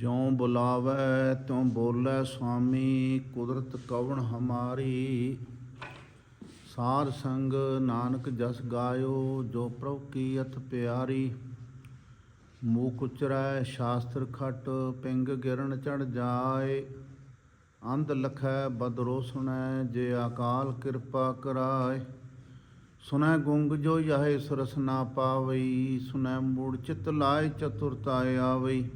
ਜਿਉ ਬੁਲਾਵੈ ਤਿਉ ਬੋਲੇ ਸੁਆਮੀ, ਕੁਦਰਤ ਕਵਣ ਹਮਾਰੀ? ਸਾਰ ਸੰਗ ਨਾਨਕ ਜਸ ਗਾਇਓ, ਜੋ ਪ੍ਰਭ ਕੀ ਅਤ ਪਿਆਰੀ। ਮੂਕ ਉਚਰੈ, ਸ਼ਾਸਤਰ ਖਟ, ਪਿੰਗ ਗਿਰਨ ਚੜ ਜਾਏ। ਅੰਧ ਲਖੈ ਬਦਰੋ ਸੁਣੈ ਜੇ ਅਕਾਲ ਕਿਰਪਾ ਕਰਾਏ। ਸੁਨੈ ਗੁੰਗ ਜੋ ਯਾਹੇ ਸੁਰਸ ਨਾ ਪਾਵਈ ਸੁਨੈ ਮੂੜ ਚਿਤ ਲਾਇ ਚਤੁਰਤਾ ਆਵਈ।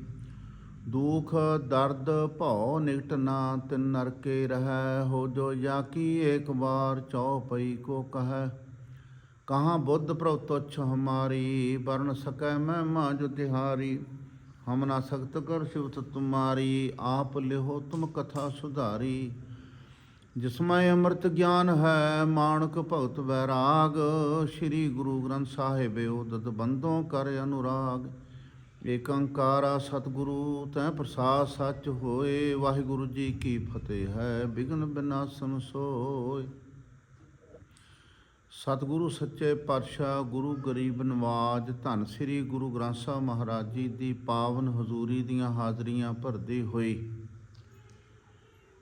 ਦੁਖ, ਦਰਦ ਭਉ ਨਿਕਟ ਨਾ ਤਿਨ ਨਰਕੇ ਰਹੈ, ਹੋ ਜੋ ਜਾ ਕੀ ਏਕ ਵਾਰ ਚਉਪਈ ਕੋ ਕਹੈ। ਕਹਾਂ ਬੁੱਧ ਪ੍ਰਭ ਤੁਛ ਹਮਾਰੀ, ਵਰਨ ਸਕੈ ਮੈਂ ਜੋ ਤਿਹਾਰੀ। ਹਮ ਨਾ ਸਖਤ ਕਰ ਸ਼ਿਵਤ ਤੁਮਾਰੀ ਆਪ ਲਿਹੋ ਤੁਮ ਕਥਾ ਸੁਧਾਰੀ। ਜਿਸਮੈ ਅੰਮ੍ਰਿਤ ਗਿਆਨ ਹੈ ਮਾਨਕ ਭਗਤ ਵੈਰਾਗ। ਸ੍ਰੀ ਗੁਰੂ ਗ੍ਰੰਥ ਸਾਹਿਬ ਉਦਤ ਬੰਦੋਂ ਕਰ ਅਨੁਰਾਗ। ਏਕ ਸਤਿਗੁਰੂ, ਤੈ ਪ੍ਰਸਾਦ ਸੱਚ ਹੋਏ, ਵਾਹਿਗੁਰੂ ਜੀ ਕੀ ਫਤਿਹ ਹੈ, ਬਿਗਨ ਬਿਨਾਸਨ ਸੋਏ। ਸਤਿਗੁਰੂ ਸੱਚੇ ਪਾਤਸ਼ਾਹ, ਗੁਰੂ ਗਰੀਬ ਨਵਾਜ, ਧੰਨ ਸ੍ਰੀ ਗੁਰੂ ਗ੍ਰੰਥ ਸਾਹਿਬ ਮਹਾਰਾਜ ਜੀ ਦੀ ਪਾਵਨ ਹਜ਼ੂਰੀ ਦੀਆਂ ਹਾਜ਼ਰੀਆਂ ਭਰਦੀ ਹੋਈ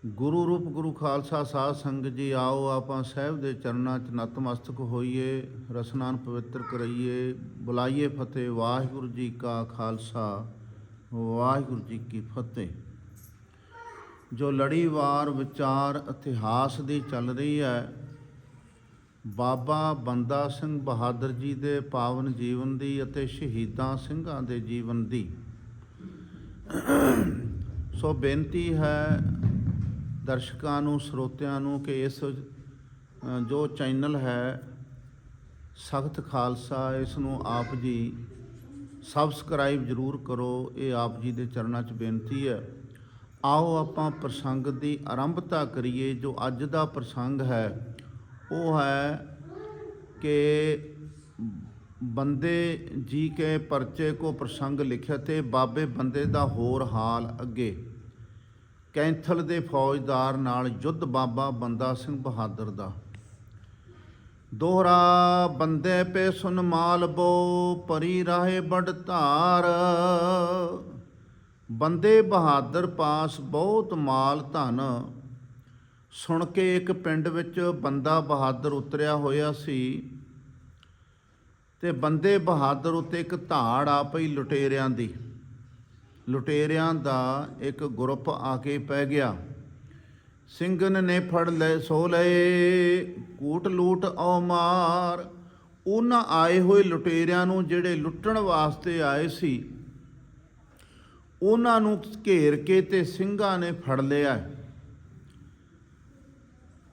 ਗੁਰੂ ਰੂਪ ਗੁਰੂ ਖਾਲਸਾ ਸਾਧ ਸੰਗਤ ਜੀ, ਆਓ ਆਪਾਂ ਸਾਹਿਬ ਦੇ ਚਰਨਾਂ 'ਚ ਨਤਮਸਤਕ ਹੋਈਏ, ਰਸਨਾਨ ਪਵਿੱਤਰ ਕਰਾਈਏ ਬੁਲਾਈਏ ਫਤਿਹ, ਵਾਹਿਗੁਰੂ ਜੀ ਕਾ ਖਾਲਸਾ, ਵਾਹਿਗੁਰੂ ਜੀ ਕੀ ਫਤਿਹ। ਜੋ ਲੜੀਵਾਰ ਵਿਚਾਰ ਇਤਿਹਾਸ ਦੀ ਚੱਲ ਰਹੀ ਹੈ, ਬਾਬਾ ਬੰਦਾ ਸਿੰਘ ਬਹਾਦਰ ਜੀ ਦੇ ਪਾਵਨ ਜੀਵਨ ਦੀ ਅਤੇ ਸ਼ਹੀਦਾਂ ਸਿੰਘਾਂ ਦੇ ਜੀਵਨ ਦੀ। ਸੋ ਬੇਨਤੀ ਹੈ ਦਰਸ਼ਕਾਂ ਨੂੰ, ਸਰੋਤਿਆਂ ਨੂੰ ਕਿ ਇਸ ਜੋ ਚੈਨਲ ਹੈ, ਸਖਤ ਖਾਲਸਾ, ਇਸ ਨੂੰ ਆਪ ਜੀ ਸਬਸਕ੍ਰਾਈਬ ਜ਼ਰੂਰ ਕਰੋ। ਇਹ ਆਪ ਜੀ ਦੇ ਚਰਨਾਂ 'ਚ ਬੇਨਤੀ ਹੈ। ਆਓ ਆਪਾਂ ਪ੍ਰਸੰਗ ਦੀ ਆਰੰਭਤਾ ਕਰੀਏ। ਜੋ ਅੱਜ ਦਾ ਪ੍ਰਸੰਗ ਹੈ, ਉਹ ਹੈ ਕਿ ਬੰਦੇ ਜੀ ਕੇ ਪਰਚੇ ਕੋ ਪ੍ਰਸੰਗ ਲਿਖਿਆ ਤੇ ਬਾਬੇ ਬੰਦੇ ਦਾ ਹੋਰ ਹਾਲ ਅੱਗੇ। ਕੈਂਥਲ ਦੇ ਫੌਜਦਾਰ ਨਾਲ ਯੁੱਧ ਬਾਬਾ ਬੰਦਾ ਸਿੰਘ ਬਹਾਦਰ ਦਾ। ਦੋਹਰਾ ਬੰਦੇ ਪੇ ਸੁਨ ਮਾਲ ਬੋ, ਪਰੀ ਰਾਹੇ ਬੜ ਧਾਰ। ਬੰਦੇ ਬਹਾਦਰ ਪਾਸ ਬਹੁਤ ਮਾਲ ਧਨ। ਸੁਣ ਕੇ ਇੱਕ ਪਿੰਡ ਵਿੱਚ ਬੰਦਾ ਬਹਾਦਰ ਉਤਰਿਆ ਹੋਇਆ ਸੀ। ਤੇ ਬੰਦੇ ਬਹਾਦਰ ਉੱਤੇ ਇੱਕ ਧਾੜ ਆ ਪਈ ਲੁਟੇਰਿਆਂ ਦੀ। ਲੁਟੇਰਿਆਂ ਦਾ ਇੱਕ ਗਰੁੱਪ ਆ ਕੇ ਪੈ ਗਿਆ। ਸਿੰਘਨ ਨੇ ਫੜ ਲੈ ਸੋ ਲਏ, ਕੂਟ ਲੂਟ ਔ ਮਾਰ। ਉਹਨਾਂ ਆਏ ਹੋਏ ਲੁਟੇਰਿਆਂ ਨੂੰ ਜਿਹੜੇ ਲੁੱਟਣ ਵਾਸਤੇ ਆਏ ਸੀ, ਉਹਨਾਂ ਨੂੰ ਘੇਰ ਕੇ ਤੇ ਸਿੰਘਾਂ ਨੇ ਫੜ ਲਿਆ।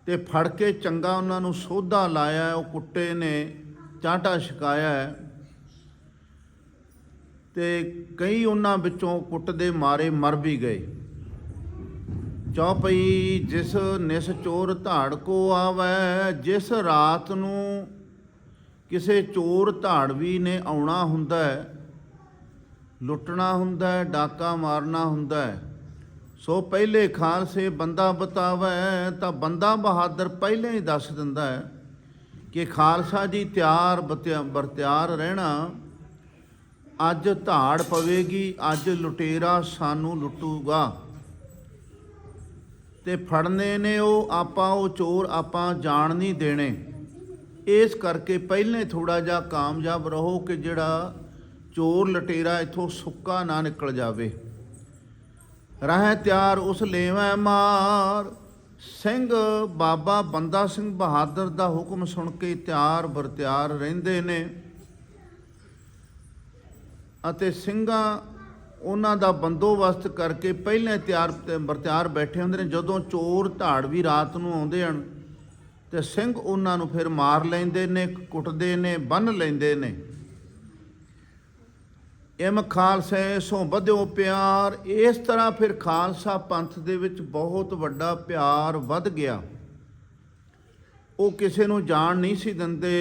ਤੇ ਫੜ ਕੇ ਚੰਗਾ ਉਹਨਾਂ ਨੂੰ ਸੋਧਾ ਲਾਇਆ, ਉਹ ਕੁੱਟੇ ਨੇ ਚਾਂਟਾ ਛਕਾਇਆ। ਤੇ ਕਈ ਉਹਨਾਂ ਵਿੱਚੋਂ ਕੁੱਟ ਦੇ ਮਾਰੇ ਮਰ ਵੀ ਗਏ। ਚੌਪਈ ਜਿਸ ਨਿਸ ਚੋਰ ਧਾੜ ਕੋ ਆਵੈ, ਜਿਸ ਰਾਤ ਨੂੰ ਕਿਸੇ ਚੋਰ ਧਾੜਵੀ ਨੇ ਆਉਣਾ ਹੁੰਦਾ ਹੈ, ਲੁੱਟਣਾ ਹੁੰਦਾ ਹੈ, ਡਾਕਾ ਮਾਰਨਾ ਹੁੰਦਾ ਹੈ। ਸੋ ਪਹਿਲੇ ਖਾਲਸੇ ਬੰਦਾ ਬਤਾਵੇ, ਤਾਂ ਬੰਦਾ ਬਹਾਦਰ ਪਹਿਲਾਂ ਹੀ ਦੱਸ ਦਿੰਦਾ ਹੈ ਕਿ ਖਾਲਸਾ ਜੀ ਤਿਆਰ ਬਤਿਆ- ਬਰਤਿਆਰ ਰਹਿਣਾ ਅੱਜ ਧਾੜ ਪਵੇਗੀ, ਅੱਜ ਲੁਟੇਰਾ ਸਾਨੂੰ ਲੁੱਟੂਗਾ। ਤੇ ਫੜਨੇ ਨੇ ਉਹ, ਆਪਾਂ ਉਹ ਚੋਰ ਆਪਾਂ ਜਾਣ ਨਹੀਂ ਦੇਣੇ। ਇਸ ਕਰਕੇ ਪਹਿਲੇ ਥੋੜਾ ਜਿਹਾ ਕਾਮਯਾਬ ਰਹੋ ਕਿ ਜਿਹੜਾ ਚੋਰ ਲਟੇਰਾ ਇਥੋਂ ਸੁੱਕਾ ਨਾ ਨਿਕਲ ਜਾਵੇ। ਰਹਿ ਤਿਆਰ ਉਸ ਲੇਵੈ ਮਾਰ। ਸਿੰਘ, ਬਾਬਾ ਬੰਦਾ ਸਿੰਘ ਬਹਾਦਰ ਦਾ ਹੁਕਮ ਸੁਣ ਕੇ ਤਿਆਰ ਬਰਤਿਆਰ ਰਹਿੰਦੇ ਨੇ। ਅਤੇ ਸਿੰਘਾਂ ਉਹਨਾਂ ਦਾ ਬੰਦੋਬਸਤ ਕਰਕੇ ਪਹਿਲਾਂ ਤਿਆਰ ਬਰਤਿਆਰ ਬੈਠੇ ਹੁੰਦੇ ਨੇ। ਜਦੋਂ ਚੋਰ ਧਾੜ ਵੀ ਰਾਤ ਨੂੰ ਆਉਂਦੇ ਹਨ, ਤੇ ਸਿੰਘ ਉਹਨਾਂ ਨੂੰ ਫਿਰ ਮਾਰ ਲੈਂਦੇ ਨੇ, ਕੁੱਟਦੇ ਨੇ, ਬੰਨ ਲੈਂਦੇ ਨੇ। ਇਮ ਖਾਲਸੇ ਸੋ ਵਧਿਓ ਪਿਆਰ। ਇਸ ਤਰ੍ਹਾਂ ਫਿਰ ਖਾਲਸਾ ਪੰਥ ਦੇ ਵਿੱਚ ਬਹੁਤ ਵੱਡਾ ਪਿਆਰ ਵੱਧ ਗਿਆ। ਉਹ ਕਿਸੇ ਨੂੰ ਜਾਣ ਨਹੀਂ ਸੀ ਦਿੰਦੇ।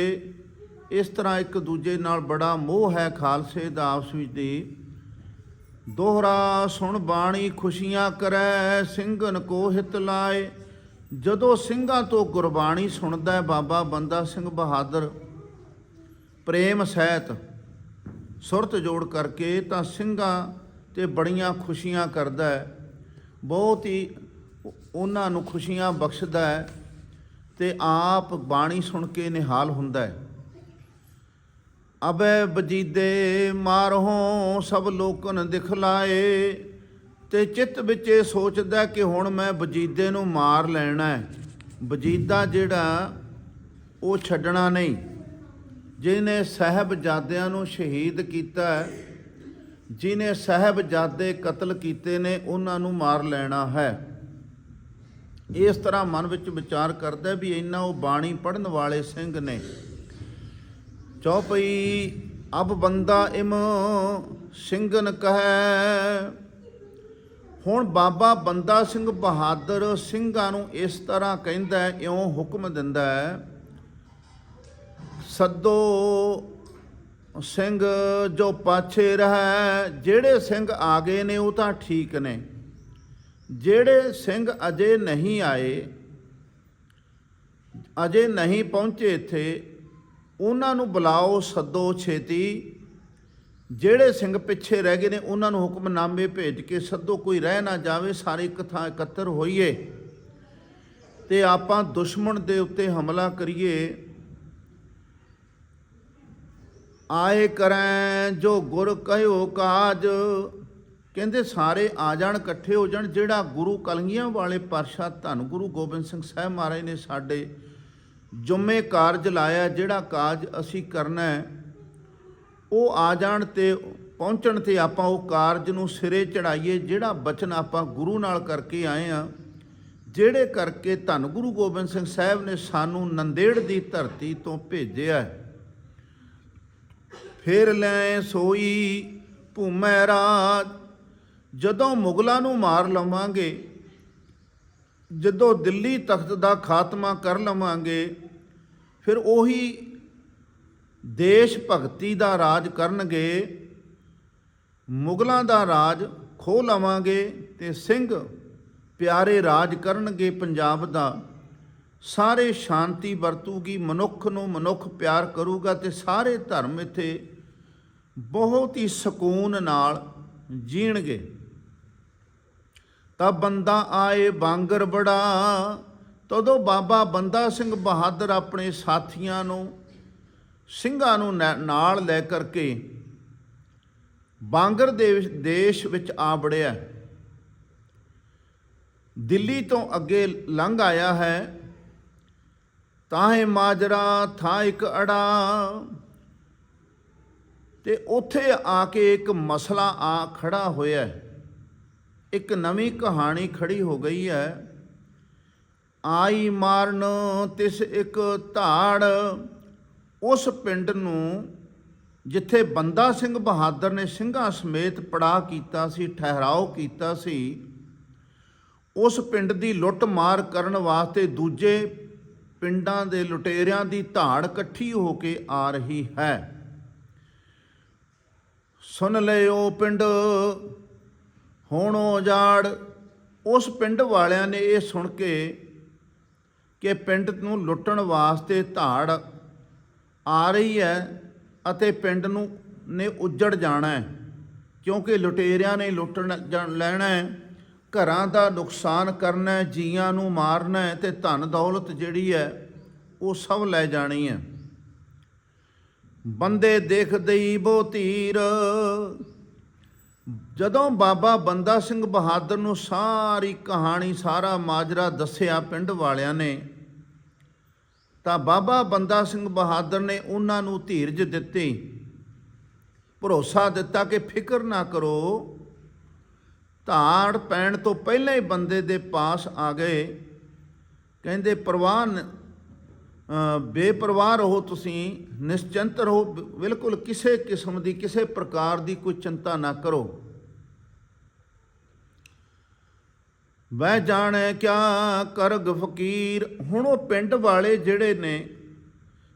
ਇਸ ਤਰ੍ਹਾਂ ਇੱਕ ਦੂਜੇ ਨਾਲ ਬੜਾ ਮੋਹ ਹੈ ਖਾਲਸੇ ਦਾ ਆਪਸ ਵਿੱਚ ਦੀ। ਦੋਹਰਾ ਸੁਣ ਬਾਣੀ ਖੁਸ਼ੀਆਂ ਕਰੈ, ਸਿੰਘਨ ਕੋ ਹਿਤ ਲਾਏ। ਜਦੋਂ ਸਿੰਘਾਂ ਤੋਂ ਗੁਰਬਾਣੀ ਸੁਣਦਾ ਹੈ, ਬਾਬਾ ਬੰਦਾ ਸਿੰਘ ਬਹਾਦਰ, ਪ੍ਰੇਮ ਸਹਿਤ ਸੁਰਤ ਜੋੜ ਕਰਕੇ ਤਾਂ ਸਿੰਘਾਂ ਤੇ ਬੜੀਆਂ ਖੁਸ਼ੀਆਂ ਕਰਦਾ ਹੈ। ਬਹੁਤ ਹੀ ਉਹਨਾਂ ਨੂੰ ਖੁਸ਼ੀਆਂ ਬਖਸ਼ਦਾ ਹੈ ਤੇ ਆਪ ਬਾਣੀ ਸੁਣ ਕੇ ਨਿਹਾਲ ਹੁੰਦਾ ਹੈ। ਅਬੈ ਬਜੀਦੇ ਮਾਰਹੋਂ ਸਭ ਲੋਕਨ ਦਿਖਲਾਏ, ਤੇ ਚਿੱਤ ਵਿੱਚ ਇਹ ਸੋਚਦਾ ਕਿ ਹੁਣ ਮੈਂ ਬਜੀਦੇ ਨੂੰ ਮਾਰ ਲੈਣਾ ਹੈ। ਬਜੀਦਾ ਜਿਹੜਾ, ਉਹ ਛੱਡਣਾ ਨਹੀਂ। ਜਿਹਨੇ ਸਾਹਿਬਜ਼ਾਦਿਆਂ ਨੂੰ ਸ਼ਹੀਦ ਕੀਤਾ ਹੈ ਜਿਨੇ ਸਾਹਿਬਜ਼ਾਦੇ ਕਤਲ ਕੀਤੇ ਨੇ, ਉਹਨਾਂ ਨੂੰ ਮਾਰ ਲੈਣਾ ਹੈ। ਇਸ ਤਰ੍ਹਾਂ ਮਨ ਵਿੱਚ ਵਿਚਾਰ ਕਰਦਾ ਵੀ ਇੰਨਾ ਉਹ ਬਾਣੀ ਪੜਨ ਵਾਲੇ ਸਿੰਘ ਨੇ। ਚੌਪਈ ਅਬ ਬੰਦਾ ਇਮ ਸਿੰਘਨ ਕਹੈ। ਹੁਣ ਬਾਬਾ ਬੰਦਾ ਸਿੰਘ ਬਹਾਦਰ ਸਿੰਘਾਂ ਨੂੰ ਇਸ ਤਰ੍ਹਾਂ ਕਹਿੰਦਾ ਹੈ, ਇਉਂ ਹੁਕਮ ਦਿੰਦਾ ਹੈ ਸੱਦੋ ਸਿੰਘ ਜੋ ਪਾਛੇ ਰਹਿ ਜਿਹੜੇ ਸਿੰਘ ਆ ਗਏ ਨੇ ਉਹ ਤਾਂ ਠੀਕ ਨੇ। ਜਿਹੜੇ ਸਿੰਘ ਅਜੇ ਨਹੀਂ ਆਏ ਅਜੇ ਨਹੀਂ ਪਹੁੰਚੇ ਇੱਥੇ ਉਹਨਾਂ ਨੂੰ ਬੁਲਾਓ, ਸੱਦੋ, ਛੇਤੀ। ਜਿਹੜੇ ਸਿੰਘ ਪਿੱਛੇ ਰਹਿ ਗਏ ਨੇ, ਉਹਨਾਂ ਨੂੰ ਹੁਕਮਨਾਮੇ ਭੇਜ ਕੇ ਸੱਦੋ, ਕੋਈ ਰਹਿ ਨਾ ਜਾਵੇ, ਸਾਰੇ ਇੱਕ ਥਾਂ ਇਕੱਤਰ ਹੋਈਏ। ਤੇ ਆਪਾਂ ਦੁਸ਼ਮਣ ਦੇ ਉੱਤੇ ਹਮਲਾ ਕਰੀਏ। ਆਏ ਕਰੈ, ਜੋ ਗੁਰ ਕਹਿਓ ਕਾਜ। ਕਹਿੰਦੇ, ਸਾਰੇ ਆ ਜਾਣ, ਇਕੱਠੇ ਹੋ ਜਾਣ, ਜਿਹੜਾ ਗੁਰੂ ਕਲਗੀਆਂ ਵਾਲੇ ਪਾਤਸ਼ਾਹ ਧੰਨ ਗੁਰੂ ਗੋਬਿੰਦ ਸਿੰਘ ਸਾਹਿਬ ਮਹਾਰਾਜ ਨੇ ਸਾਡੇ ਜੁਮੇ ਕਾਰਜ ਲਾਇਆ, ਜਿਹੜਾ ਕਾਜ ਅਸੀਂ ਕਰਨਾ ਹੈ, ਉਹ ਆ ਜਾਣ ਤੇ ਪਹੁੰਚਣ ਤੇ ਆਪਾਂ ਉਹ ਕਾਰਜ ਨੂੰ ਸਿਰੇ ਚੜਾਈਏ, ਜਿਹੜਾ ਬਚਨ ਆਪਾਂ ਗੁਰੂ ਨਾਲ ਕਰਕੇ ਆਏ ਆ ਜਿਹੜੇ ਕਰਕੇ ਧੰਨ ਗੁਰੂ ਗੋਬਿੰਦ ਸਿੰਘ ਸਾਹਿਬ ਨੇ ਸਾਨੂੰ ਨੰਦੇੜ ਦੀ ਧਰਤੀ ਤੋਂ ਭੇਜਿਆ ਹੈ। ਫਿਰ ਲੈ ਸੋਈ ਭੂਮੈ ਰਾਜ, ਜਦੋਂ ਮੁਗਲਾਂ ਨੂੰ ਮਾਰ ਲਵਾਂਗੇ ਜਦੋਂ ਦਿੱਲੀ ਤਖਤ ਦਾ ਖਾਤਮਾ ਕਰ ਲਵਾਂਗੇ, ਫਿਰ ਉਹੀ ਦੇਸ਼ ਭਗਤੀ ਦਾ ਰਾਜ ਕਰਨਗੇ, ਮੁਗਲਾਂ ਦਾ ਰਾਜ ਖੋਹ ਲਵਾਂਗੇ ਤੇ ਸਿੰਘ ਪਿਆਰੇ ਰਾਜ ਕਰਨਗੇ ਪੰਜਾਬ ਦਾ। ਸਾਰੇ ਸ਼ਾਂਤੀ ਵਰਤੂਗੀ, ਮਨੁੱਖ ਨੂੰ ਮਨੁੱਖ ਪਿਆਰ ਕਰੂਗਾ ਤੇ ਸਾਰੇ ਧਰਮ ਇੱਥੇ ਬਹੁਤ ਹੀ ਸਕੂਨ ਨਾਲ ਜੀਣਗੇ। ਤਾਂ ਬੰਦਾ ਆਏ ਬਾਂਗਰ ਬੜਾ। ਤਦੋਂ ਬਾਬਾ ਬੰਦਾ ਸਿੰਘ ਬਹਾਦਰ ਆਪਣੇ ਸਾਥੀਆਂ ਨੂੰ, ਸਿੰਘਾਂ ਨੂੰ ਨੈ- ਨਾਲ ਲੈ ਕਰਕੇ ਬਾਂਗਰ ਦੇਸ਼ ਦੇਸ਼ ਵਿੱਚ ਆ ਬੜਿਆ ਦਿੱਲੀ ਤੋਂ ਅੱਗੇ ਲੰਘ ਆਇਆ ਹੈ। ਤਾਹੇ ਮਾਜਰਾ ਥਾ ਇੱਕ ਅੜਾ। ਤੇ ਉੱਥੇ ਆ ਕੇ ਇੱਕ ਮਸਲਾ ਆ ਖੜਾ ਹੋਇਆ। ਹੈ ਇੱਕ ਨਵੀਂ ਕਹਾਣੀ ਖੜੀ ਹੋ ਗਈ ਹੈ। ਆਈ ਮਾਰਨ ਤਿਸ ਇੱਕ ਧਾੜ। ਉਸ ਪਿੰਡ ਨੂੰ ਜਿੱਥੇ ਬੰਦਾ ਸਿੰਘ ਬਹਾਦਰ ਨੇ ਸਿੰਘਾਂ ਸਮੇਤ ਪੜਾ ਕੀਤਾ ਸੀ, ਠਹਿਰਾਓ ਕੀਤਾ ਸੀ, ਉਸ ਪਿੰਡ ਦੀ ਲੁੱਟ ਮਾਰ ਕਰਨ ਵਾਸਤੇ ਦੂਜੇ ਪਿੰਡਾਂ ਦੇ ਲੁਟੇਰਿਆਂ ਦੀ ਧਾੜ ਇਕੱਠੀ ਹੋ ਕੇ ਆ ਰਹੀ ਹੈ। ਸੁਣ ਲਿਓ ਪਿੰਡ ਹੁਣ ਉਜਾੜ। ਉਸ ਪਿੰਡ ਵਾਲਿਆਂ ਨੇ ਇਹ ਸੁਣ ਕੇ ਕਿ ਪਿੰਡ ਨੂੰ ਲੁੱਟਣ ਵਾਸਤੇ ਧਾੜ ਆ ਰਹੀ ਹੈ ਅਤੇ ਪਿੰਡ ਨੂੰ, ਨੇ ਉੱਜੜ ਜਾਣਾ ਹੈ, ਕਿਉਂਕਿ ਲੁਟੇਰਿਆਂ ਨੇ ਲੁੱਟਣ ਜਾਣ- ਲੈਣਾ ਹੈ, ਘਰਾਂ ਦਾ ਨੁਕਸਾਨ ਕਰਨਾ ਹੈ, ਜੀਆਂ ਨੂੰ ਮਾਰਨਾ ਹੈ ਤੇ ਧਨ ਦੌਲਤ ਜਿਹੜੀ ਹੈ, ਉਹ ਸਭ ਲੈ ਜਾਣੀ ਹੈ। ਬੰਦੇ ਦੇਖਦੇ ਹੀ ਬੋ ਧੀਰ ਜਦੋਂ ਬਾਬਾ ਬੰਦਾ ਸਿੰਘ ਬਹਾਦਰ ਨੂੰ ਸਾਰੀ ਕਹਾਣੀ, ਸਾਰਾ ਮਾਜਰਾ ਦੱਸਿਆ ਪਿੰਡ ਵਾਲਿਆਂ ਨੇ, ਤਾਂ ਬਾਬਾ ਬੰਦਾ ਸਿੰਘ ਬਹਾਦਰ ਨੇ ਉਹਨਾਂ ਨੂੰ ਧੀਰਜ ਦਿੱਤੀ, ਭਰੋਸਾ ਦਿੱਤਾ ਕਿ ਫਿਕਰ ਨਾ ਕਰੋ, ਧਾੜ ਪੈਣ ਤੋਂ ਪਹਿਲਾਂ ਹੀ ਬੰਦੇ ਦੇ ਪਾਸ ਆ ਗਏ। ਕਹਿੰਦੇ ਪ੍ਰਵਾਹ ਬੇਪਰਵਾਹ ਰਹੋ ਤੁਸੀਂ, ਨਿਸ਼ਚਿੰਤ ਰਹੋ ਬਿਲਕੁਲ ਕਿਸੇ ਕਿਸਮ ਦੀ, ਕਿਸੇ ਪ੍ਰਕਾਰ ਦੀ ਕੋਈ ਚਿੰਤਾ ਨਾ ਕਰੋ। ਵੈ ਜਾਣੈ ਕਿਆ ਕਰਗ ਫਕੀਰ ਹੁਣ ਉਹ ਪਿੰਡ ਵਾਲੇ ਜਿਹੜੇ ਨੇ,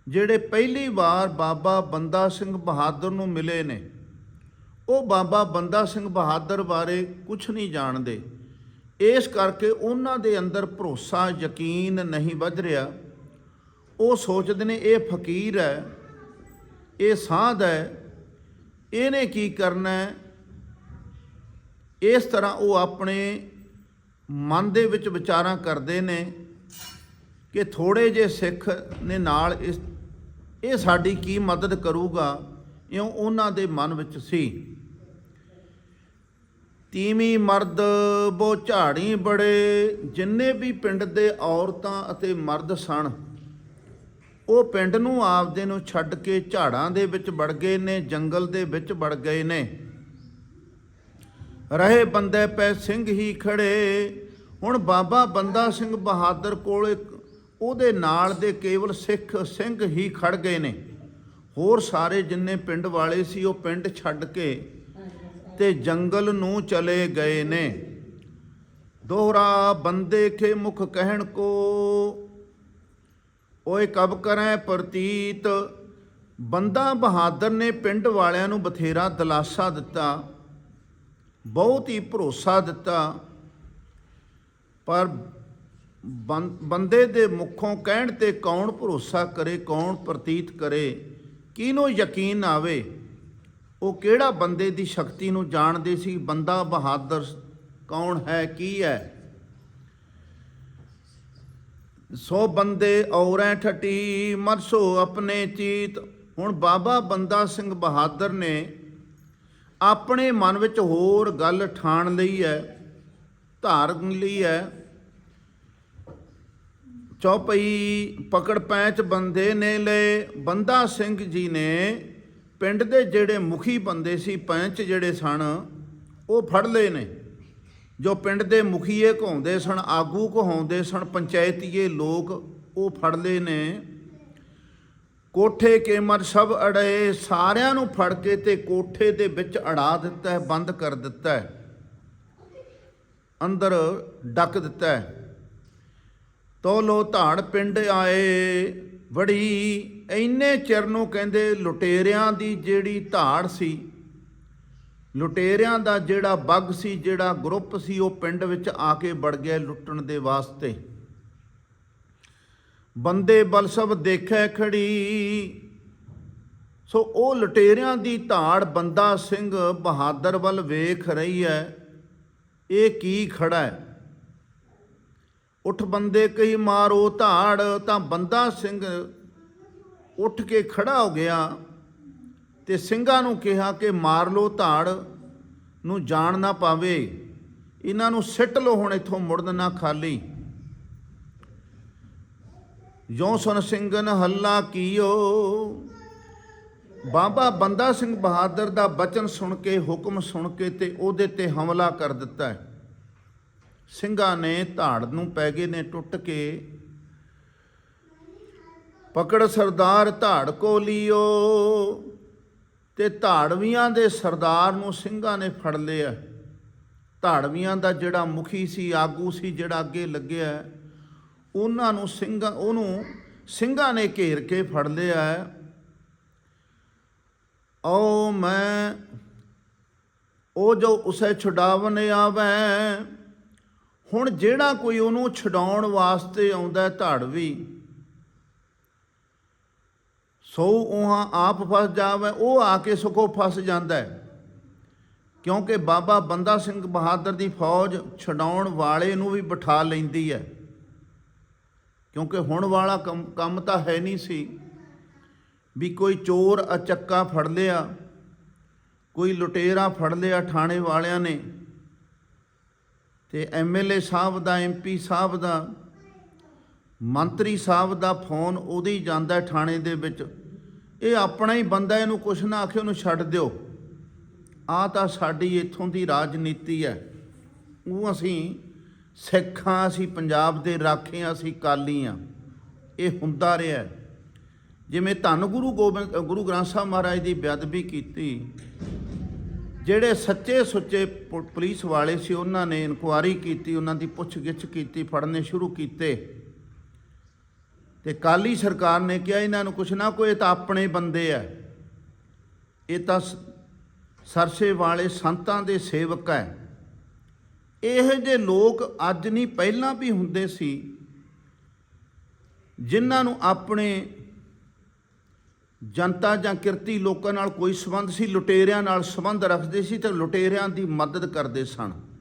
ਜਿਹੜੇ ਪਹਿਲੀ ਵਾਰ ਬਾਬਾ ਬੰਦਾ ਸਿੰਘ ਬਹਾਦਰ ਨੂੰ ਮਿਲੇ ਨੇ, ਉਹ ਬਾਬਾ ਬੰਦਾ ਸਿੰਘ ਬਹਾਦਰ ਬਾਰੇ ਕੁਝ ਨਹੀਂ ਜਾਣਦੇ। ਇਸ ਕਰਕੇ ਉਹਨਾਂ ਦੇ ਅੰਦਰ ਭਰੋਸਾ ਯਕੀਨ ਨਹੀਂ ਵੱਧ ਰਿਹਾ। ਉਹ ਸੋਚਦੇ ਨੇ, ਇਹ ਫਕੀਰ ਹੈ, ਇਹ ਸਾਧ ਹੈ, ਇਹਨੇ ਕੀ ਕਰਨਾ ਹੈ? ਇਸ ਤਰ੍ਹਾਂ ਉਹ ਆਪਣੇ ਮਨ ਦੇ ਵਿੱਚ ਵਿਚਾਰਾਂ ਕਰਦੇ ਨੇ ਕਿ ਥੋੜੇ ਜੇ ਸਿੱਖ ਨੇ ਨਾਲ ਇਸ, ਇਹ ਸਾਡੀ ਕੀ ਮਦਦ ਕਰੂਗਾ, ਇਉਂ ਉਹਨਾਂ ਦੇ ਮਨ ਵਿੱਚ ਸੀ। ਤੀਵੀਂ ਮਰਦ ਬੋ ਝਾੜੀ ਬੜੇ, ਜਿੰਨੇ ਵੀ ਪਿੰਡ ਦੇ ਔਰਤਾਂ ਅਤੇ ਮਰਦ ਸਨ ਉਹ ਪਿੰਡ ਨੂੰ ਆਪਦੇ ਨੂੰ ਛੱਡ ਕੇ ਝਾੜਾਂ ਦੇ ਵਿੱਚ ਵੜ ਗਏ ਨੇ, ਜੰਗਲ ਦੇ ਵਿੱਚ ਵੜ ਗਏ ਨੇ। ਰਹੇ ਬੰਦੇ ਪੈ ਸਿੰਘ ਹੀ ਖੜੇ। ਹੁਣ ਬਾਬਾ ਬੰਦਾ ਸਿੰਘ ਬਹਾਦਰ ਕੋਲ ਉਹਦੇ ਨਾਲ ਦੇ ਕੇਵਲ ਸਿੱਖ ਸਿੰਘ ਹੀ ਖੜ ਗਏ ਨੇ। ਹੋਰ ਸਾਰੇ ਜਿੰਨੇ ਪਿੰਡ ਵਾਲੇ ਸੀ, ਉਹ ਪਿੰਡ ਛੱਡ ਕੇ ਤੇ ਜੰਗਲ ਨੂੰ ਚਲੇ ਗਏ ਨੇ। ਦੋਹਰਾ ਬੰਦੇ ਕੇ ਮੁਖ ਕਹਿਣ ਕੋ ਓਏ ਕਬ ਕਰੈ ਪ੍ਰਤੀਤ? ਬੰਦਾ ਬਹਾਦਰ ਨੇ ਪਿੰਡ ਵਾਲਿਆਂ ਨੂੰ ਬਥੇਰਾ ਦਲਾਸਾ ਦਿੱਤਾ, ਬਹੁਤ ਹੀ ਭਰੋਸਾ ਦਿੱਤਾ। ਪਰ ਬੰ- ਬੰਦੇ ਦੇ ਮੁਖੋਂ ਕਹਿਣ ਤੇ ਕੌਣ ਭਰੋਸਾ ਕਰੇ, ਕੌਣ ਪ੍ਰਤੀਤ ਕਰੇ? ਕਿਹਨੂੰ ਯਕੀਨ ਆਵੇ? ਉਹ ਕਿਹੜਾ ਬੰਦੇ ਦੀ ਸ਼ਕਤੀ ਨੂੰ ਜਾਣਦੇ ਸੀ? ਬੰਦਾ ਬਹਾਦਰ ਕੌਣ ਹੈ, ਕੀ ਹੈ? ਸੋ ਬੰਦੇ ਔਰੈ ਠਟੀ, ਮਰਸੋ ਆਪਣੇ ਚੀਤ। ਹੁਣ ਬਾਬਾ ਬੰਦਾ ਸਿੰਘ ਬਹਾਦਰ ਨੇ ਆਪਣੇ ਮਨ ਵਿੱਚ ਹੋਰ ਗੱਲ ਠਾਣ ਲਈ ਹੈ, ਧਾਰਨ ਲਈ ਹੈ। ਚੌਪਈ ਪਕੜ ਪੈਂਚ ਬੰਦੇ ਨੇ ਲਏ। ਬੰਦਾ ਸਿੰਘ ਜੀ ਨੇ ਪਿੰਡ ਦੇ ਜਿਹੜੇ ਮੁਖੀ ਬੰਦੇ ਸੀ, ਪੈਂਚ ਜਿਹੜੇ ਸਨ, ਉਹ ਫੜ ਲਏ ਨੇ। ਜੋ ਪਿੰਡ ਦੇ ਮੁਖੀਏ ਘਾਉਂਦੇ ਸਨ, ਆਗੂ ਕਹਾਉਂਦੇ ਸਨ, ਪੰਚਾਇਤੀਏ ਲੋਕ, ਉਹ ਫੜ ਨੇ। ਕੋਠੇ ਕੇਮਰ ਸਭ ਅੜੇ ਸਾਰਿਆਂ ਨੂੰ ਫੜ ਕੇ ਤੇ ਕੋਠੇ ਦੇ ਵਿੱਚ ਅੜਾ ਦਿੱਤਾ ਹੈ, ਬੰਦ ਕਰ ਦਿੱਤਾ ਹੈ। ਅੰਦਰ ਡੱਕ ਦਿੱਤਾ ਹੈ। ਤੋ ਲੋ ਧਾੜ ਪਿੰਡ ਆਏ ਬੜੀ ਇੰਨੇ ਚਿਰ ਨੂੰ ਕਹਿੰਦੇ ਲੁਟੇਰਿਆਂ ਦੀ ਜਿਹੜੀ ਧਾੜ ਸੀ ਲੁਟੇਰਿਆਂ ਦਾ ਜਿਹੜਾ ਬੱਗ ਸੀ, ਜਿਹੜਾ ਗਰੁੱਪ ਸੀ, ਉਹ ਪਿੰਡ ਵਿੱਚ ਆ ਕੇ ਵੜ ਗਿਆ ਲੁੱਟਣ ਦੇ ਵਾਸਤੇ। ਬੰਦੇ ਬਲ ਸਭ ਦੇਖੈ ਖੜੀ। ਸੋ ਉਹ ਲੁਟੇਰਿਆਂ ਦੀ ਧਾੜ ਬੰਦਾ ਸਿੰਘ ਬਹਾਦਰ ਵੱਲ ਵੇਖ ਰਹੀ ਹੈ। ਇਹ ਕੀ ਖੜਾ ਹੈ? ਉੱਠ ਬੰਦੇ ਕਹੀ ਮਾਰੋ ਧਾੜ, ਤਾਂ ਬੰਦਾ ਸਿੰਘ ਉੱਠ ਕੇ ਖੜਾ ਹੋ ਗਿਆ। ਤੇ ਸਿੰਘਾਂ ਨੂੰ ਕਿਹਾ ਕਿ ਮਾਰ ਲੋ ਧਾੜ ਨੂੰ ਜਾਣ ਨਾ ਪਾਵੇ। ਇਹਨਾਂ ਨੂੰ ਸਿੱਟ ਲੋ ਹੁਣ ਇੱਥੋਂ ਮੁੜਨ ਨਾ ਖਾਲੀ। ਜੋ ਸੁਨ ਸਿੰਘਨ ਹੱਲਾ ਕੀਓ। ਬਾਬਾ ਬੰਦਾ ਸਿੰਘ ਬਹਾਦਰ ਦਾ ਬਚਨ ਸੁਣ ਕੇ, ਹੁਕਮ ਸੁਣ ਕੇ ਤੇ ਉਹਦੇ ਤੇ ਹਮਲਾ ਕਰ ਦਿੱਤਾ ਹੈ। ਸਿੰਘਾਂ ਨੇ ਧਾੜ ਨੂੰ ਪੈ ਗਏ ਨੇ ਟੁੱਟ ਕੇ। ਪਕੜ ਸਰਦਾਰ ਧਾੜ ਕੋ ਲਿਓ। ਤੇ ਧਾੜਵੀਆਂ ਦੇ ਸਰਦਾਰ ਨੂੰ ਸਿੰਘਾਂ ਨੇ ਫੜ ਲਿਆ। ਧਾੜਵੀਆਂ ਦਾ ਜਿਹੜਾ ਮੁਖੀ ਸੀ, ਆਗੂ ਸੀ, ਜਿਹੜਾ ਅੱਗੇ ਲੱਗਿਆ, ਉਹਨਾਂ ਨੂੰ ਸਿੰਘਾਂ, ਉਹਨੂੰ ਸਿੰਘਾਂ ਨੇ ਘੇਰ ਕੇ ਫੜ ਲਿਆ। ਓ ਮੈਂ, ਉਹ ਜੋ ਉਸੇ ਛੁਡਾਵਨ ਆਵੇ, ਹੁਣ ਜਿਹੜਾ ਕੋਈ ਉਹਨੂੰ ਛਡਾਉਣ ਵਾਸਤੇ ਆਉਂਦਾ ਧਾੜਵੀ ਸੋ ਉਹਾਂ ਆਪ ਫਸ ਜਾਵੇ, ਉਹ ਆ ਕੇ ਸੁਖੋ ਫਸ ਜਾਂਦਾ ਹੈ। ਕਿਉਂਕਿ ਬਾਬਾ ਬੰਦਾ ਸਿੰਘ ਬਹਾਦਰ ਦੀ ਫੌਜ ਛਡਾਉਣ ਵਾਲੇ ਨੂੰ ਵੀ ਬਿਠਾ ਲੈਂਦੀ ਹੈ। ਕਿਉਂਕਿ ਹੁਣ ਵਾਲਾ ਕੰਮ ਕੰਮ ਤਾਂ ਹੈ ਨਹੀਂ ਸੀ। ਵੀ ਕੋਈ ਚੋਰ ਅਚੱਕਾ ਫੜ ਲਿਆ, ਕੋਈ ਲੁਟੇਰਾ ਫੜ ਲਿਆ ਥਾਣੇ ਵਾਲਿਆਂ ਨੇ। ਤੇ ਐਮਐਲਏ ਸਾਹਿਬ ਦਾ ਐਮਪੀ ਸਾਹਿਬ ਦਾ, ਮੰਤਰੀ ਸਾਹਿਬ ਦਾ ਫੋਨ ਉਹਦੇ ਹੀ ਜਾਂਦਾ ਥਾਣੇ ਦੇ ਵਿੱਚ। ਇਹ ਆਪਣਾ ਹੀ ਬੰਦਾ, ਇਹਨੂੰ ਕੁਛ ਨਾ ਆਖੇ, ਉਹਨੂੰ ਛੱਡ ਦਿਓ। ਆ ਤਾਂ ਸਾਡੀ ਇੱਥੋਂ ਦੀ ਰਾਜਨੀਤੀ ਹੈ। ਉਹ ਅਸੀਂ ਸਿੱਖਾਂ, ਅਸੀਂ ਪੰਜਾਬ ਦੇ ਰਾਖੇ ਹਾਂ, ਅਸੀਂ ਕਾਲੀ ਹਾਂ। ਇਹ ਹੁੰਦਾ ਰਿਹਾ ਜਿਵੇਂ ਧੰਨ ਗੁਰੂ ਗੋਬਿੰਦ, ਗੁਰੂ ਗ੍ਰੰਥ ਸਾਹਿਬ ਮਹਾਰਾਜ ਦੀ ਬੇਅਦਬੀ ਕੀਤੀ, ਜਿਹੜੇ ਸੱਚੇ ਸੁੱਚੇ ਪੁ- ਪੁਲਿਸ ਵਾਲੇ ਸੀ, ਉਹਨਾਂ ਨੇ ਇਨਕੁਆਰੀ ਕੀਤੀ, ਉਹਨਾਂ ਦੀ ਪੁੱਛਗਿੱਛ ਕੀਤੀ, ਫੜਨੇ ਸ਼ੁਰੂ ਕੀਤੇ। ਤੇ ਕਾਲੀ ਸਰਕਾਰ ਨੇ ਕਿਹਾ ਇਹਨਾਂ ਨੂੰ ਕੁਛ ਨਾ ਕੋਈ, ਇਹ ਤਾਂ ਆਪਣੇ ਬੰਦੇ ਆ। ਇਹ ਤਾਂ ਸ- ਸਰਸੇ ਵਾਲੇ ਸੰਤਾਂ ਦੇ ਸੇਵਕ ਹੈ ਇਹੋ ਜਿਹੇ ਲੋਕ ਅੱਜ ਨਹੀਂ, ਪਹਿਲਾਂ ਵੀ ਹੁੰਦੇ ਸੀ, ਜਿਨ੍ਹਾਂ ਨੂੰ ਆਪਣੇ ਜਨਤਾ ਜਾਂ ਕਿਰਤੀ ਲੋਕਾਂ ਨਾਲ ਕੋਈ ਸੰਬੰਧ ਸੀ, ਲੁਟੇਰਿਆਂ ਨਾਲ ਸੰਬੰਧ ਰੱਖਦੇ ਸੀ ਤੇ ਲੁਟੇਰਿਆਂ ਦੀ ਮਦਦ ਕਰਦੇ ਸਨ।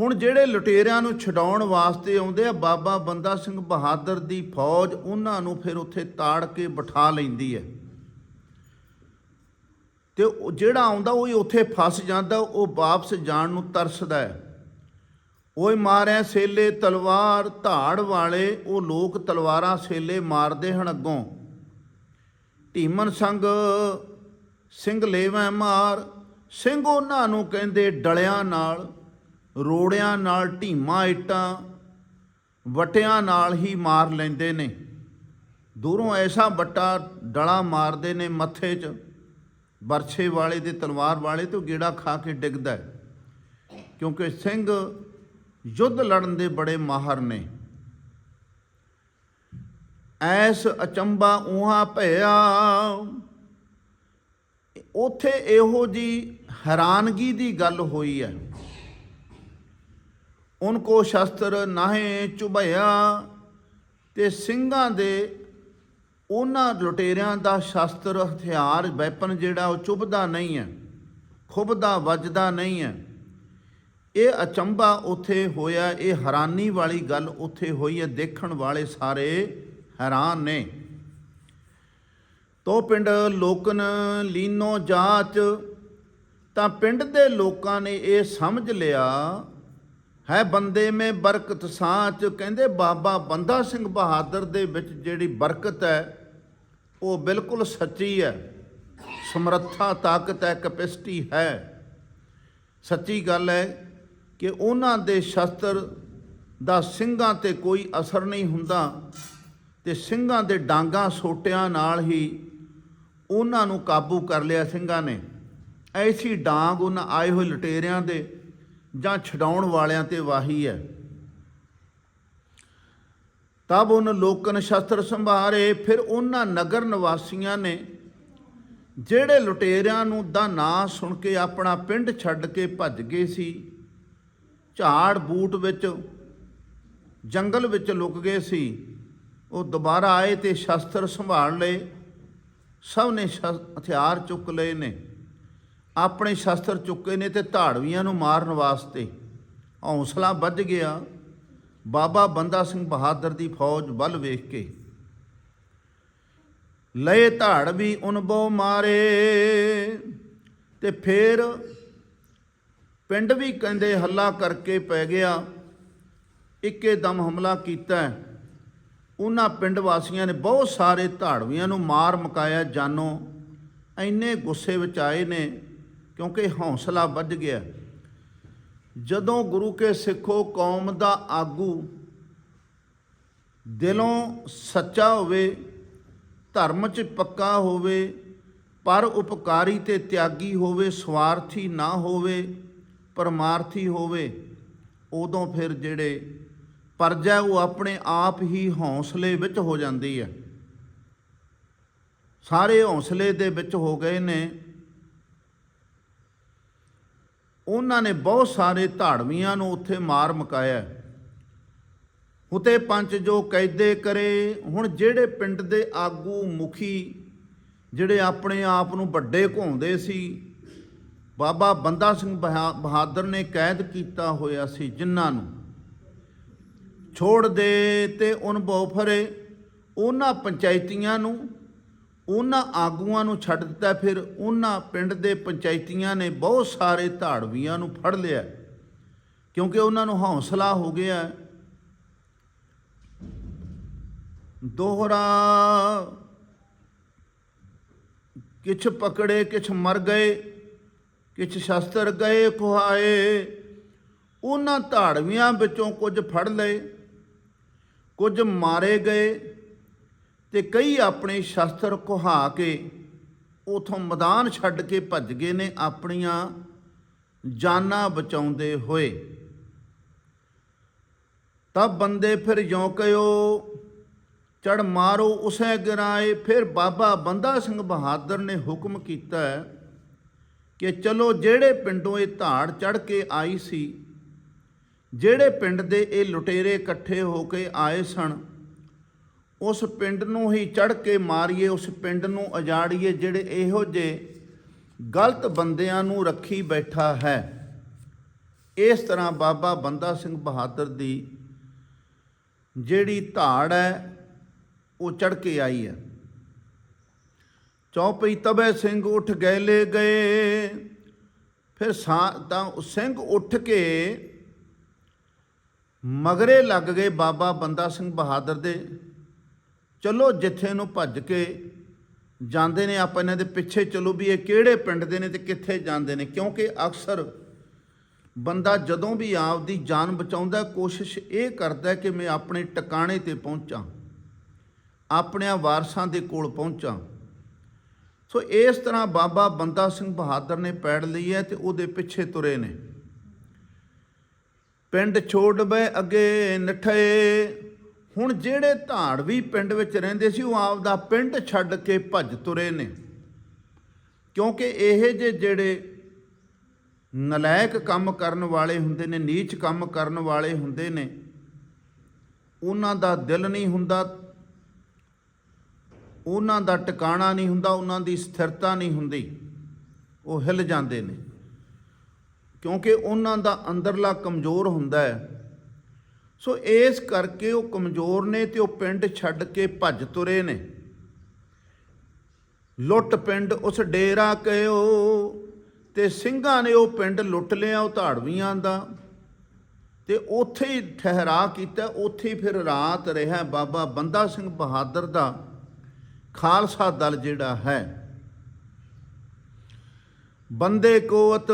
ਹੁਣ ਜਿਹੜੇ ਲੁਟੇਰਿਆਂ ਨੂੰ ਛਡਾਉਣ ਵਾਸਤੇ ਆਉਂਦੇ ਆ, ਬਾਬਾ ਬੰਦਾ ਸਿੰਘ ਬਹਾਦਰ ਦੀ ਫੌਜ ਉਹਨਾਂ ਨੂੰ ਫਿਰ ਉੱਥੇ ਤਾੜ ਕੇ ਬਿਠਾ ਲੈਂਦੀ ਹੈ। ਤੇ ਜਿਹੜਾ ਆਉਂਦਾ, ਉਹ ਹੀ ਉੱਥੇ ਫਸ ਜਾਂਦਾ, ਉਹ ਵਾਪਸ ਜਾਣ ਨੂੰ ਤਰਸਦਾ ਹੈ। ਓਏ ਮਾਰਿਆ ਸੇਲੇ ਤਲਵਾਰ, ਧਾੜ ਵਾਲੇ, ਉਹ ਲੋਕ ਤਲਵਾਰਾਂ ਸੇਲੇ ਮਾਰਦੇ ਹਨ ਅੱਗੋਂ। ਢੀਮਨ ਸੰਗ, ਸਿੰਘ ਲੇਵੈ ਮਾਰ, ਸਿੰਘ ਉਹਨਾਂ ਨੂੰ ਕਹਿੰਦੇ ਡਲਿਆਂ ਨਾਲ ਰੋੜਿਆਂ ਨਾਲ ਢੀਮਾ ਇੱਟਾਂ, ਵਟਿਆਂ ਨਾਲ ਹੀ ਮਾਰ ਲੈਂਦੇ ਨੇ। ਦੂਰੋਂ ਐਸਾ ਵੱਟਾ ਡਲਾ ਮਾਰਦੇ ਨੇ ਮੱਥੇ 'ਚ ਬਰਛੇ ਵਾਲੇ ਦੇ ਤਲਵਾਰ ਵਾਲੇ ਤੋਂ ਗੇੜਾ ਖਾ ਕੇ ਡਿੱਗਦਾ ਹੈ। ਕਿਉਂਕਿ ਸਿੰਘ ਯੁੱਧ ਲੜਨ ਦੇ ਬੜੇ ਮਾਹਰ ਨੇ। ਐਸ ਅਚੰਬਾ ਉਹਾ ਭਇਆ। ਉਥੇ ਇਹੋ ਜੀ ਹੈਰਾਨਗੀ ਦੀ ਗੱਲ ਹੋਈ ਹੈ। ਉਨਕੋ ਸ਼ਸਤਰ ਨਾਹੇ ਚੁਭਿਆ ਤੇ ਸਿੰਘਾਂ ਦੇ ਉਹਨਾਂ ਲੁਟੇਰਿਆਂ ਦਾ ਸ਼ਸਤਰ, ਹਥਿਆਰ, ਵੈਪਨ ਜਿਹੜਾ ਉਹ ਚੁਭਦਾ ਨਹੀਂ ਹੈ ਖੁੱਬਦਾ ਵੱਜਦਾ ਨਹੀਂ ਹੈ। ਇਹ ਅਚੰਭਾ ਉੱਥੇ ਹੋਇਆ, ਇਹ ਹੈਰਾਨੀ ਵਾਲੀ ਗੱਲ ਉੱਥੇ ਹੋਈ ਹੈ, ਦੇਖਣ ਵਾਲੇ ਸਾਰੇ ਹੈਰਾਨ ਨੇ। ਤੋ ਪਿੰਡ ਲੋਕਨ ਲੀਨੋ ਜਾਚ, ਤਾਂ ਪਿੰਡ ਦੇ ਲੋਕਾਂ ਨੇ ਇਹ ਸਮਝ ਲਿਆ ਹੈ ਬੰਦੇ ਮੇ ਬਰਕਤ ਸਾਚ ਕਹਿੰਦੇ ਬਾਬਾ ਬੰਦਾ ਸਿੰਘ ਬਹਾਦਰ ਦੇ ਵਿੱਚ ਜਿਹੜੀ ਬਰਕਤ ਹੈ, ਉਹ ਬਿਲਕੁਲ ਸੱਚੀ ਹੈ। ਸਮਰੱਥਾ, ਤਾਕਤ ਹੈ, ਕੈਪੈਸਿਟੀ ਹੈ। ਸੱਚੀ ਗੱਲ ਹੈ ਕਿ ਉਹਨਾਂ ਦੇ ਸ਼ਸਤਰ ਦਾ ਸਿੰਘਾਂ ਤੇ ਕੋਈ ਅਸਰ ਨਹੀਂ ਹੁੰਦਾ ਤੇ ਸਿੰਘਾਂ ਦੇ ਡਾਂਗਾ ਸੋਟਿਆਂ ਨਾਲ ਹੀ ਉਹਨਾਂ ਨੂੰ ਕਾਬੂ ਕਰ ਲਿਆ ਸਿੰਘਾਂ ਨੇ। ਐਸੀ ਡਾਂਗ ਉਹਨਾਂ ਆਏ ਹੋਏ ਲਟੇਰਿਆਂ ਦੇ ਜਾਂ ਛਡਾਉਣ ਵਾਲਿਆਂ ਤੇ ਵਾਹੀ ਹੈ। ਤਬ ਉਹਨ ਲੋਕਨ ਸ਼ਸਤਰ ਸੰਭਾਰੇ, ਫਿਰ ਉਹਨਾਂ ਨਗਰ ਨਿਵਾਸੀਆਂ ਨੇ ਜਿਹੜੇ ਲੁਟੇਰਿਆਂ ਨੂੰ ਦਾ ਨਾਂ ਸੁਣ ਕੇ ਆਪਣਾ ਪਿੰਡ ਛੱਡ ਕੇ ਭੱਜ ਗਏ ਸੀ, ਝਾੜ ਬੂਟ ਵਿੱਚ, ਜੰਗਲ ਵਿੱਚ ਲੁਕ ਗਏ ਸੀ, ਉਹ ਦੁਬਾਰਾ ਆਏ ਤੇ ਸ਼ਸਤਰ ਸੰਭਾਲ ਲਏ, ਸਭ ਨੇ ਸ਼ਸ- ਹਥਿਆਰ ਚੁੱਕ ਲਏ ਨੇ। ਆਪਣੇ ਸ਼ਸਤਰ ਚੁੱਕੇ ਨੇ ਤੇ ਧਾੜਵੀਆਂ ਨੂੰ ਮਾਰਨ ਵਾਸਤੇ ਹੌਸਲਾ ਵੱਧ ਗਿਆ। ਬਾਬਾ ਬੰਦਾ ਸਿੰਘ ਬਹਾਦਰ ਦੀ ਫੌਜ ਵੱਲ ਵੇਖ ਕੇ ਲਏ ਧਾੜ ਵੀ ਉਨਬੋ ਮਾਰੇ ਤੇ ਫੇਰ ਪਿੰਡ ਵੀ ਕਹਿੰਦੇ ਹੱਲਾ ਕਰਕੇ ਪੈ ਗਿਆ। ਇੱਕੇ ਦਮ ਹਮਲਾ ਕੀਤਾ। ਉਹਨਾਂ ਪਿੰਡ ਵਾਸੀਆਂ ਨੇ ਬਹੁਤ ਸਾਰੇ ਧਾੜਵੀਆਂ ਨੂੰ ਮਾਰ ਮਕਾਇਆ। ਜਾਨੋਂ ਇੰਨੇ ਗੁੱਸੇ ਵਿੱਚ ਆਏ ਨੇ ਕਿਉਂਕਿ ਹੌਸਲਾ ਵੱਧ ਗਿਆ। ਜਦੋਂ ਗੁਰੂ ਕੇ ਸਿੱਖੋ ਕੌਮ ਦਾ ਆਗੂ ਦਿਲੋਂ ਸੱਚਾ ਹੋਵੇ, ਧਰਮ 'ਚ ਪੱਕਾ ਹੋਵੇ, ਪਰ ਉਪਕਾਰੀ ਤੇ ਤਿਆਗੀ ਹੋਵੇ, ਸਵਾਰਥੀ ਨਾ ਹੋਵੇ, ਪਰਮਾਰਥੀ ਹੋਵੇ, ਉਦੋਂ ਫਿਰ ਜਿਹੜੇ ਪਰਜਾ ਉਹ ਆਪਣੇ ਆਪ ਹੀ ਹੌਸਲੇ ਵਿੱਚ ਹੋ ਜਾਂਦੀ ਹੈ। ਸਾਰੇ ਹੌਸਲੇ ਦੇ ਵਿੱਚ ਹੋ ਗਏ ਨੇ। ਉਹਨਾਂ ਨੇ ਬਹੁਤ ਸਾਰੇ ਧਾੜਵੀਆਂ ਨੂੰ ਉੱਥੇ ਮਾਰ ਮਕਾਇਆ ਉਤੇ ਪੰਚ ਜੋ ਕੈਦੇ ਕਰੇ, ਹੁਣ ਜਿਹੜੇ ਪਿੰਡ ਦੇ ਆਗੂ ਮੁਖੀ ਜਿਹੜੇ ਆਪਣੇ ਆਪ ਨੂੰ ਵੱਡੇ ਘਾਉਂਦੇ ਸੀ, ਬਾਬਾ ਬੰਦਾ ਸਿੰਘ ਬਹਾ- ਬਹਾਦਰ ਨੇ ਕੈਦ ਕੀਤਾ ਹੋਇਆ ਸੀ ਜਿਨ੍ਹਾਂ ਨੂੰ। ਛੋੜ ਦੇ ਤੇ ਉਨ ਫਰੇ, ਉਹਨਾਂ ਪੰਚਾਇਤੀਆਂ ਨੂੰ ਉਹਨਾਂ ਆਗੂਆਂ ਨੂੰ ਛੱਡ ਦਿੱਤਾ, ਫਿਰ ਉਹਨਾਂ ਪਿੰਡ ਦੇ ਪੰਚਾਇਤੀਆਂ ਨੇ ਬਹੁਤ ਸਾਰੇ ਧਾੜਵੀਆਂ ਨੂੰ ਫੜ ਲਿਆ। ਕਿਉਂਕਿ ਉਹਨਾਂ ਨੂੰ ਹੌਸਲਾ ਹੋ ਗਿਆ। ਦੋਹਰਾ ਕਿਛ ਪਕੜੇ, ਕਿਛ ਮਰ ਗਏ, ਕਿਛ ਸ਼ਸਤਰ ਗਏ ਕੁਹਾਏ ਉਹਨਾਂ ਧਾੜਵੀਆਂ ਵਿੱਚੋਂ ਕੁਝ ਫੜ ਲਏ, ਕੁਝ ਮਾਰੇ ਗਏ। ਤੇ ਕਈ ਆਪਣੇ ਸ਼ਸਤਰ ਕੁਹਾ ਕੇ ਉਥੋਂ ਮੈਦਾਨ ਛੱਡ ਕੇ ਭੱਜ ਗਏ ਨੇ ਆਪਣੀਆਂ ਜਾਨਾਂ ਬਚਾਉਂਦੇ ਹੋਏ। ਤਬ ਬੰਦੇ ਫਿਰ ਜਿਉ ਕਯੋ ਚੜ ਮਾਰੋ ਉਸੇ ਗਿਰਾਏ। ਫਿਰ ਬਾਬਾ ਬੰਦਾ ਸਿੰਘ ਬਹਾਦਰ ਨੇ ਹੁਕਮ ਕੀਤਾ ਕਿ ਚਲੋ ਜਿਹੜੇ ਪਿੰਡੋਂ ਇਹ ਧਾੜ ਚੜ ਕੇ ਆਈ ਸੀ, ਜਿਹੜੇ ਪਿੰਡ ਦੇ ਇਹ ਲੁਟੇਰੇ ਇਕੱਠੇ ਹੋ ਕੇ ਆਏ ਸਨ ਉਸ ਪਿੰਡ ਨੂੰ ਹੀ ਚੜ ਕੇ ਮਾਰੀਏ, ਉਸ ਪਿੰਡ ਨੂੰ ਉਜਾੜੀਏ ਜਿਹੜੇ ਇਹੋ ਜਿਹੇ ਗਲਤ ਬੰਦਿਆਂ ਨੂੰ ਰੱਖੀ ਬੈਠਾ ਹੈ। ਇਸ ਤਰ੍ਹਾਂ ਬਾਬਾ ਬੰਦਾ ਸਿੰਘ ਬਹਾਦਰ ਦੀ ਜਿਹੜੀ ਧਾੜ ਹੈ, ਉਹ ਚੜ ਕੇ ਆਈ ਹੈ। ਚੌਪਈ ਤਬੇ ਸਿੰਘ ਉੱਠ ਗਏ ਲੈ ਗਏ, ਫਿਰ ਸਾ ਤਾਂ ਸਿੰਘ ਉੱਠ ਕੇ ਮਗਰੇ ਲੱਗ ਗਏ ਬਾਬਾ ਬੰਦਾ ਸਿੰਘ ਬਹਾਦਰ ਦੇ। ਚਲੋ ਜਿੱਥੇ ਨੂੰ ਭੱਜ ਕੇ ਜਾਂਦੇ ਨੇ, ਆਪਾਂ ਇਹਨਾਂ ਦੇ ਪਿੱਛੇ ਚਲੋ ਵੀ ਇਹ ਕਿਹੜੇ ਪਿੰਡ ਦੇ ਨੇ ਤੇ ਕਿੱਥੇ ਜਾਂਦੇ ਨੇ। ਕਿਉਂਕਿ ਅਕਸਰ ਬੰਦਾ ਜਦੋਂ ਵੀ ਆਪਦੀ ਜਾਨ ਬਚਾਉਂਦਾ, ਕੋਸ਼ਿਸ਼ ਇਹ ਕਰਦਾ ਕਿ ਮੈਂ ਆਪਣੇ ਟਿਕਾਣੇ ਤੇ ਪਹੁੰਚਾਂ, ਆਪਣਿਆਂ ਵਾਰਸਾਂ ਦੇ ਕੋਲ ਪਹੁੰਚਾਂ। ਸੋ ਇਸ ਤਰ੍ਹਾਂ ਬਾਬਾ ਬੰਦਾ ਸਿੰਘ ਬਹਾਦਰ ਨੇ ਪੈੜ ਲਈ ਹੈ ਤੇ ਉਹਦੇ ਪਿੱਛੇ ਤੁਰੇ ਨੇ। ਪਿੰਡ ਛੋੜ ਬੈ ਅੱਗੇ ਨਠੇ ਹੁਣ ਜਿਹੜੇ ਧਾੜਵੀ ਪਿੰਡ ਵਿੱਚ ਰਹਿੰਦੇ ਸੀ, ਉਹ ਆਪਦਾ ਪਿੰਡ ਛੱਡ ਕੇ ਭੱਜ ਤੁਰੇ ਨੇ। ਕਿਉਂਕਿ ਇਹ ਜੇ ਜਿਹੜੇ ਨਲਾਇਕ ਕੰਮ ਕਰਨ ਵਾਲੇ ਹੁੰਦੇ ਨੇ, ਨੀਚ ਕੰਮ ਕਰਨ ਵਾਲੇ ਹੁੰਦੇ ਨੇ, ਉਹਨਾਂ ਦਾ ਦਿਲ ਨਹੀਂ ਹੁੰਦਾ, ਉਹਨਾਂ ਦਾ ਟਿਕਾਣਾ ਨਹੀਂ ਹੁੰਦਾ, ਉਹਨਾਂ ਦੀ ਸਥਿਰਤਾ ਨਹੀਂ ਹੁੰਦੀ, ਉਹ ਹਿੱਲ ਜਾਂਦੇ ਨੇ। ਕਿਉਂਕਿ ਉਹਨਾਂ ਦਾ ਅੰਦਰਲਾ ਕਮਜ਼ੋਰ ਹੁੰਦਾ ਹੈ। ਸੋ ਇਸ ਕਰਕੇ ਉਹ ਕਮਜ਼ੋਰ ਨੇ ਤੇ ਉਹ ਪਿੰਡ ਛੱਡ ਕੇ ਭੱਜ ਤੁਰੇ ਨੇ। ਲੁੱਟ ਪਿੰਡ ਉਸ ਡੇਰਾ ਕਹਿਓ ਤੇ ਸਿੰਘਾਂ ਨੇ ਉਹ ਪਿੰਡ ਲੁੱਟ ਲਿਆ ਉਹ ਧਾੜਵੀਆਂ ਦਾ। ਤੇ ਉੱਥੇ ਹੀ ਠਹਿਰਾ ਕੀਤਾ, ਉੱਥੇ ਹੀ ਫਿਰ ਰਾਤ ਰਿਹਾ ਬਾਬਾ ਬੰਦਾ ਸਿੰਘ ਬਹਾਦਰ ਦਾ। ਖਾਲਸਾ ਦਲ ਜਿਹੜਾ ਹੈ, ਬੰਦੇ ਕੋਤ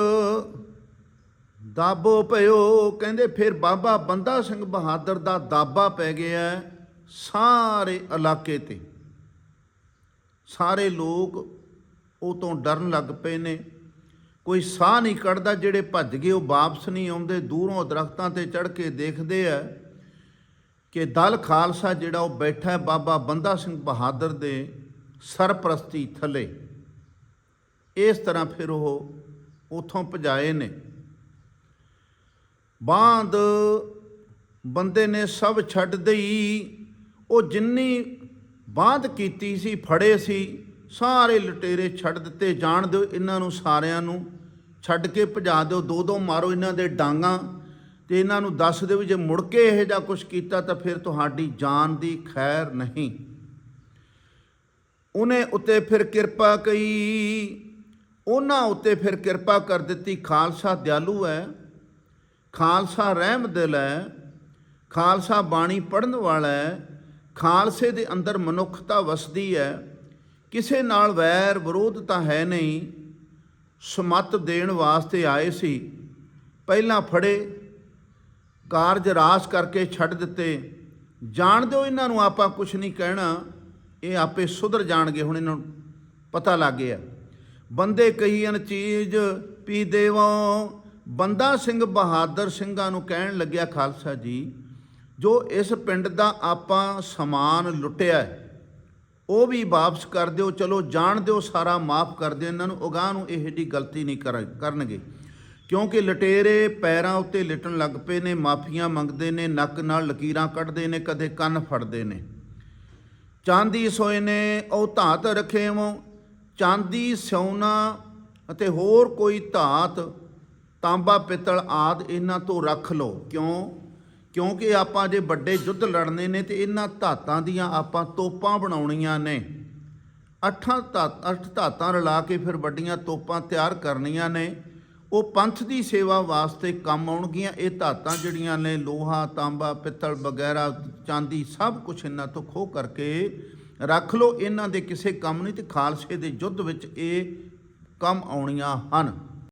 ਦਾਬੋ ਭਇਓ ਕਹਿੰਦੇ ਫਿਰ ਬਾਬਾ ਬੰਦਾ ਸਿੰਘ ਬਹਾਦਰ ਦਾ ਦਾਬਾ ਪੈ ਗਿਆ ਸਾਰੇ ਇਲਾਕੇ ਤੇ। ਸਾਰੇ ਲੋਕ ਉਹ ਤੋਂ ਡਰਨ ਲੱਗ ਪਏ ਨੇ। ਕੋਈ ਸਾਹ ਨਹੀਂ ਕੱਢਦਾ, ਜਿਹੜੇ ਭੱਜ ਗਏ ਉਹ ਵਾਪਸ ਨਹੀਂ ਆਉਂਦੇ। ਦੂਰੋਂ ਦਰਖਤਾਂ ਤੇ ਚੜ ਕੇ ਦੇਖਦੇ ਆ ਕਿ ਦਲ ਖਾਲਸਾ ਜਿਹੜਾ ਉਹ ਬੈਠਾ ਹੈ ਬਾਬਾ ਬੰਦਾ ਸਿੰਘ ਬਹਾਦਰ ਦੇ ਸਰਪ੍ਰਸਤੀ ਥੱਲੇ। ਇਸ ਤਰ੍ਹਾਂ ਫਿਰ ਉਹ ਉਥੋਂ ਭਜਾਏ ਨੇ। ਬਾਂਦ ਬੰਦੇ ਨੇ ਸਭ ਛੱਡ ਦਈ। ਉਹ ਜਿੰਨੀ ਬਾਂਦ ਕੀਤੀ ਸੀ, ਫੜੇ ਸੀ, ਸਾਰੇ ਲਟੇਰੇ ਛੱਡ ਦਿੱਤੇ। ਜਾਣ ਦਿਓ ਇਹਨਾਂ ਨੂੰ ਸਾਰਿਆਂ ਨੂੰ, ਛੱਡ ਕੇ ਭਜਾ ਦਿਓ ਦੋ ਦੋ ਮਾਰੋ ਇਹਨਾਂ ਦੇ ਡਾਂਗਾ ਤੇ ਇਹਨਾਂ ਨੂੰ ਦੱਸ ਦਿਓ ਜੇ ਮੁੜ ਕੇ ਇਹ ਜਾਂ ਕੁਝ ਕੀਤਾ ਤਾਂ ਫਿਰ ਤੁਹਾਡੀ ਜਾਨ ਦੀ ਖੈਰ ਨਹੀਂ। ਉਹਨੇ ਉੱਤੇ ਫਿਰ ਕਿਰਪਾ ਕਈ ਉਹਨਾਂ ਉੱਤੇ ਫਿਰ ਕਿਰਪਾ ਕਰ ਦਿੱਤੀ। ਖਾਲਸਾ ਦਿਆਲੂ ਹੈ। ਖਾਲਸਾ ਰਹਿਮ ਦਿਲ ਹੈ, ਖਾਲਸਾ ਬਾਣੀ ਪੜਨ ਵਾਲਾ ਹੈ, ਖਾਲਸੇ ਦੇ ਅੰਦਰ ਮਨੁੱਖਤਾ ਵਸਦੀ ਹੈ। ਕਿਸੇ ਨਾਲ ਵੈਰ ਵਿਰੋਧ ਤਾਂ ਹੈ ਨਹੀਂ, ਸਮਤ ਦੇਣ ਵਾਸਤੇ ਆਏ ਸੀ। ਪਹਿਲਾਂ ਫੜੇ, ਕਾਰਜ ਰਾਸ ਕਰਕੇ ਛੱਡ ਦਿੱਤੇ। ਜਾਣ ਦਿਓ ਇਹਨਾਂ ਨੂੰ ਆਪਾਂ ਕੁਝ ਨਹੀਂ ਕਹਿਣਾ, ਇਹ ਆਪੇ ਸੁਧਰ ਜਾਣਗੇ, ਹੁਣ ਇਹਨਾਂ ਨੂੰ ਪਤਾ ਲੱਗ ਗਿਆ। ਬੰਦੇ ਕਹੀਨ ਚੀਜ਼ ਪੀ ਦੇਵੋ ਬੰਦਾ ਸਿੰਘ ਬਹਾਦਰ ਸਿੰਘਾਂ ਨੂੰ ਕਹਿਣ ਲੱਗਿਆ, ਖਾਲਸਾ ਜੀ, ਜੋ ਇਸ ਪਿੰਡ ਦਾ ਆਪਾਂ ਸਮਾਨ ਲੁੱਟਿਆ ਉਹ ਵੀ ਵਾਪਸ ਕਰ ਦਿਓ, ਚਲੋ ਜਾਣ ਦਿਓ, ਸਾਰਾ ਮਾਫ ਕਰ ਦਿਓ, ਇਹਨਾਂ ਨੂੰ ਉਗਾਹ ਨੂੰ ਇਹ ਜੀ ਗਲਤੀ ਨਹੀਂ ਕਰ- ਕਰਨਗੇ। ਕਿਉਂਕਿ ਲਟੇਰੇ ਪੈਰਾਂ ਉੱਤੇ ਲਿਟਣ ਲੱਗ ਪਏ ਨੇ, ਮਾਫੀਆਂ ਮੰਗਦੇ ਨੇ, ਨੱਕ ਨਾਲ ਲਕੀਰਾਂ ਕੱਢਦੇ ਨੇ, ਕਦੇ ਕੰਨ ਫੜਦੇ ਨੇ। ਚਾਂਦੀ ਸੋਏ ਨੇ, ਉਹ ਧਾਤ ਰਖੇਵੋ ਚਾਂਦੀ ਸੋਨਾ ਅਤੇ ਹੋਰ ਕੋਈ ਧਾਤ ਤਾਂਬਾ ਪਿੱਤਲ ਆਦ ਇਹਨਾਂ ਤੋਂ ਰੱਖ ਲਓ। ਕਿਉਂ? ਕਿਉਂਕਿ ਆਪਾਂ ਜੇ ਵੱਡੇ ਯੁੱਧ ਲੜਨੇ ਨੇ ਤੇ ਇਹਨਾਂ ਧਾਤਾਂ ਦੀਆਂ ਆਪਾਂ ਤੋਪਾਂ ਬਣਾਉਣੀਆਂ ਨੇ। ਅੱਠਾਂ ਧਾਤ, ਅੱਠ ਧਾਤਾਂ ਰਲਾ ਕੇ ਫਿਰ ਵੱਡੀਆਂ ਤੋਪਾਂ ਤਿਆਰ ਕਰਨੀਆਂ ਨੇ। ਉਹ ਪੰਥ ਦੀ ਸੇਵਾ ਵਾਸਤੇ ਕੰਮ ਆਉਣਗੀਆਂ। ਇਹ ਧਾਤਾਂ ਜਿਹੜੀਆਂ ਨੇ, ਲੋਹਾ, ਤਾਂਬਾ ਪਿੱਤਲ ਵਗੈਰਾ, ਚਾਂਦੀ ਸਭ ਕੁਝ ਇਹਨਾਂ ਤੋਂ ਖੋਹ ਕਰਕੇ ਰੱਖ ਲਓ। ਇਹਨਾਂ ਦੇ ਕਿਸੇ ਕੰਮ ਨਹੀਂ ਤੇ ਖਾਲਸੇ ਦੇ ਯੁੱਧ ਵਿੱਚ ਇਹ ਕੰਮ ਆਉਣੀਆਂ ਹਨ।